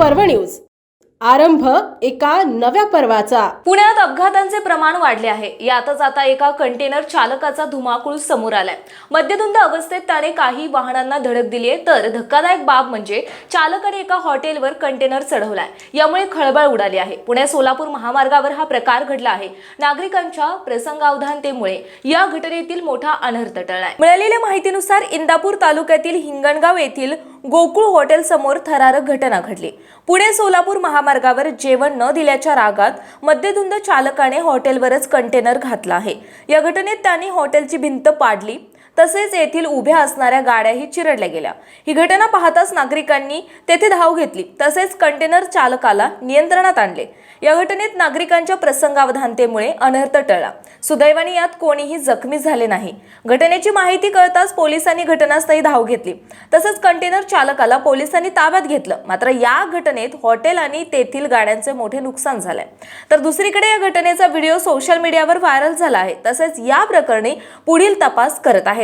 News. आरंभ एका नव्या पर्वाचा. पुण्यात अपघातांचे प्रमाण वाढले आहे. यातच आता एका कंटेनर चालकाचा धुमाकूळ समोर आलाय. मद्यधुंद अवस्थेत त्याने काही वाहनांना धडक दिली आहे. तर धक्कादायक बाब म्हणजे चालकाने एका हॉटेलवर कंटेनर चढवलाय. यामुळे खळबळ उडाली आहे. पुणे सोलापूर महामार्गावर हा प्रकार घडला आहे. नागरिकांच्या प्रसंगावधानतेमुळे या घटनेतील मोठा अनर्थ टळलाय. मिळालेल्या माहितीनुसार इंदापूर तालुक्यातील हिंगणगाव येथील गोकुळ हॉटेल समोर थरारक घटना घडली. पुणे सोलापूर महामार्गावर जेवण न दिल्याच्या रागात मद्यधुंद चालकाने हॉटेलवरच कंटेनर घातला आहे. या घटनेत त्यांनी हॉटेलची भिंत पाडली. तसेच येथील उभ्या असणाऱ्या गाड्याही चिरडल्या गेल्या. ही घटना पाहताच नागरिकांनी तेथे धाव घेतली. तसेच कंटेनर चालकाला नियंत्रणात आणले. या घटनेत नागरिकांच्या प्रसंगावधानतेमुळे अनर्थ टळला. सुदैवाने यात कोणीही जखमी झाले नाही. घटनेची माहिती कळताच पोलिसांनी घटनास्थळी धाव घेतली. तसंच कंटेनर चालकाला पोलिसांनी ताब्यात घेतलं. मात्र या घटनेत हॉटेल आणि तेथील गाड्यांचे मोठे नुकसान झालंय. तर दुसरीकडे या घटनेचा व्हिडिओ सोशल मीडियावर व्हायरल झाला आहे. तसेच या प्रकरणी पुढील तपास करत आहेत.